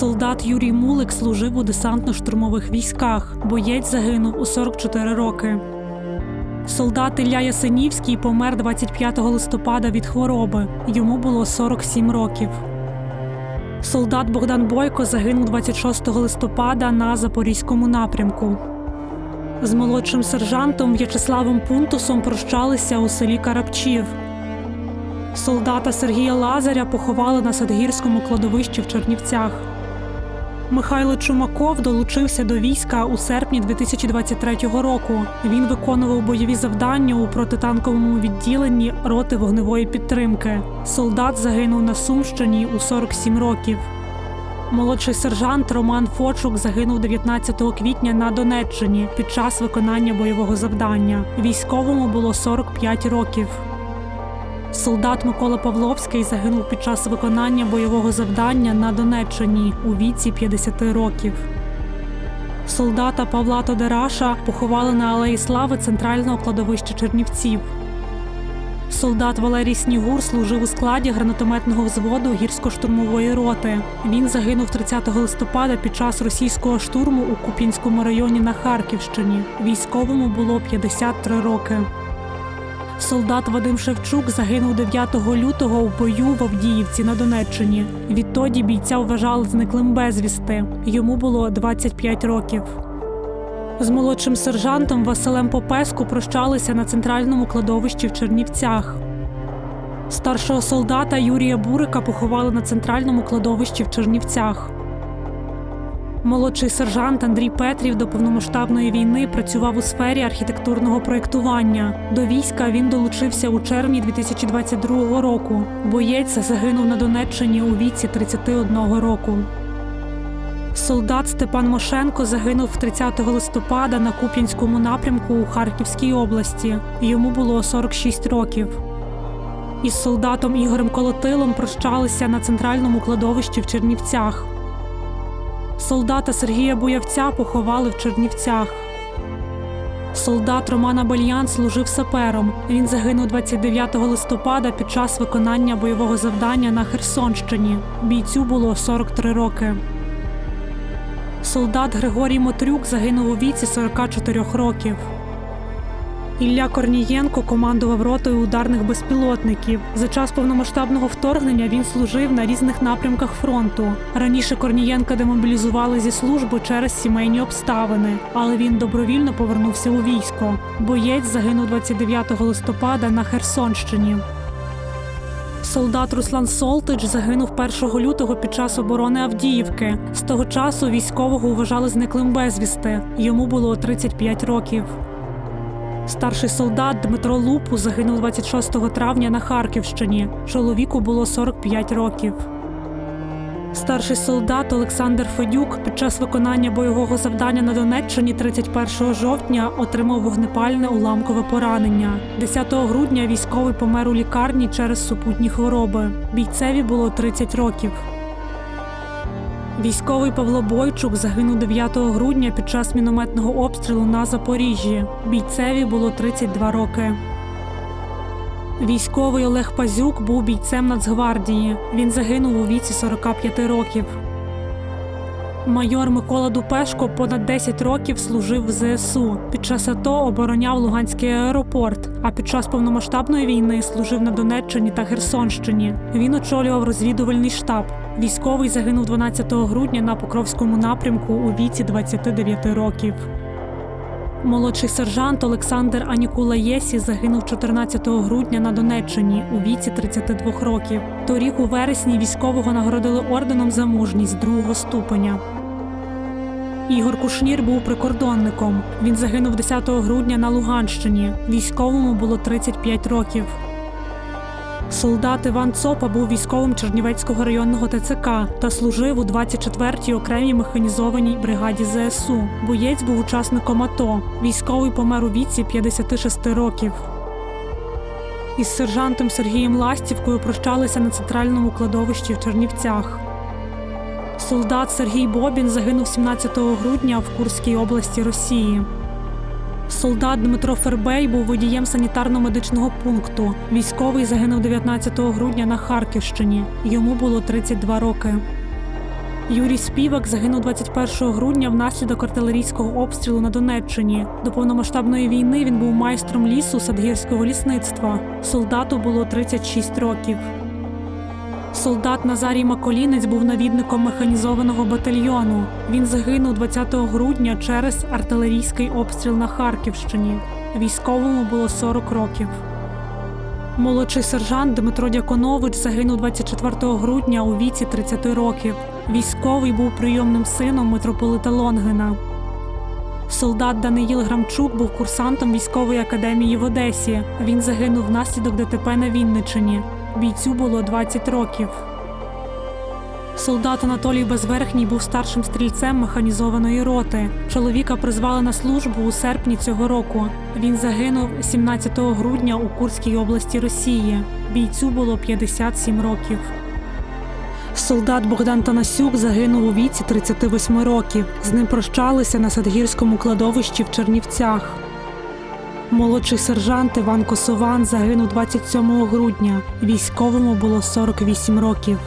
Солдат Юрій Мулик служив у десантно-штурмових військах. Боєць загинув у 44 роки. Солдат Ілля Ясенівський помер 25 листопада від хвороби. Йому було 47 років. Солдат Богдан Бойко загинув 26 листопада на Запорізькому напрямку. З молодшим сержантом В'ячеславом Пунтусом прощалися у селі Карапчів. Солдата Сергія Лазаря поховали на Садгірському кладовищі в Чернівцях. Михайло Чумаков долучився до війська у серпні 2023 року. Він виконував бойові завдання у протитанковому відділенні роти вогневої підтримки. Солдат загинув на Сумщині у 47 років. Молодший сержант Роман Фочук загинув 19 квітня на Донеччині під час виконання бойового завдання. Військовому було 45 років. Солдат Микола Павловський загинув під час виконання бойового завдання на Донеччині у віці 50 років. Солдата Павла Тодераша поховали на Алеї Слави центрального кладовища Чернівців. Солдат Валерій Снігур служив у складі гранатометного взводу гірсько-штурмової роти. Він загинув 30 листопада під час російського штурму у Куп'янському районі на Харківщині. Військовому було 53 роки. Солдат Вадим Шевчук загинув 9 лютого у бою в Авдіївці на Донеччині. Відтоді бійця вважали зниклим безвісти. Йому було 25 років. З молодшим сержантом Василем Попеску прощалися на центральному кладовищі в Чернівцях. Старшого солдата Юрія Бурика поховали на центральному кладовищі в Чернівцях. Молодший сержант Андрій Петрів до повномасштабної війни працював у сфері архітектурного проєктування. До війська він долучився у червні 2022 року. Боєць загинув на Донеччині у віці 31 року. Солдат Степан Мошенко загинув 30 листопада на Куп'янському напрямку у Харківській області. Йому було 46 років. Із солдатом Ігорем Колотилом прощалися на центральному кладовищі в Чернівцях. Солдата Сергія Буявця поховали в Чернівцях. Солдат Романа Бальян служив сапером. Він загинув 29 листопада під час виконання бойового завдання на Херсонщині. Бійцю було 43 роки. Солдат Григорій Мотрюк загинув у віці 44 років. Ілля Корнієнко командував ротою ударних безпілотників. За час повномасштабного вторгнення він служив на різних напрямках фронту. Раніше Корнієнка демобілізували зі служби через сімейні обставини, але він добровільно повернувся у військо. Боєць загинув 29 листопада на Херсонщині. Солдат Руслан Солтич загинув 1 лютого під час оборони Авдіївки. З того часу військового вважали зниклим безвісти. Йому було 35 років. Старший солдат Дмитро Лупу загинув 26 травня на Харківщині. Чоловіку було 45 років. Старший солдат Олександр Федюк під час виконання бойового завдання на Донеччині 31 жовтня отримав вогнепальне уламкове поранення. 10 грудня військовий помер у лікарні через супутні хвороби. Бійцеві було 30 років. Військовий Павло Бойчук загинув 9 грудня під час мінометного обстрілу на Запоріжжі. Бійцеві було 32 роки. Військовий Олег Пазюк був бійцем Нацгвардії. Він загинув у віці 45 років. Майор Микола Дупешко понад 10 років служив в ЗСУ. Під час АТО обороняв Луганський аеропорт, а під час повномасштабної війни служив на Донеччині та Херсонщині. Він очолював розвідувальний штаб. Військовий загинув 12 грудня на Покровському напрямку у віці 29 років. Молодший сержант Олександр Анікула Єсі загинув 14 грудня на Донеччині у віці 32 років. Торік у вересні військового нагородили орденом за мужність другого ступеня. Ігор Кушнір був прикордонником. Він загинув 10 грудня на Луганщині. Військовому було 35 років. Солдат Іван Цопа був військовим Чернівецького районного ТЦК та служив у 24-й окремій механізованій бригаді ЗСУ. Боєць був учасником АТО. Військовий помер у віці 56 років. Із сержантом Сергієм Ластівкою прощалися на центральному кладовищі в Чернівцях. Солдат Сергій Бобін загинув 17 грудня в Курській області Росії. Солдат Дмитро Фербей був водієм санітарно-медичного пункту. Військовий загинув 19 грудня на Харківщині. Йому було 32 роки. Юрій Співак загинув 21 грудня внаслідок артилерійського обстрілу на Донеччині. До повномасштабної війни він був майстром лісу садгірського лісництва. Солдату було 36 років. Солдат Назарій Маколінець був навідником механізованого батальйону. Він загинув 20 грудня через артилерійський обстріл на Харківщині. Військовому було 40 років. Молодший сержант Дмитро Дяконович загинув 24 грудня у віці 30 років. Військовий був прийомним сином митрополита Лонгина. Солдат Даниїл Грамчук був курсантом військової академії в Одесі. Він загинув внаслідок ДТП на Вінничині. Бійцю було 20 років. Солдат Анатолій Безверхній був старшим стрільцем механізованої роти. Чоловіка призвали на службу у серпні цього року. Він загинув 17 грудня у Курській області Росії. Бійцю було 57 років. Солдат Богдан Танасюк загинув у віці 38 років. З ним прощалися на Садгірському кладовищі в Чернівцях. Молодший сержант Іван Косован загинув 27 грудня. Військовому було 48 років.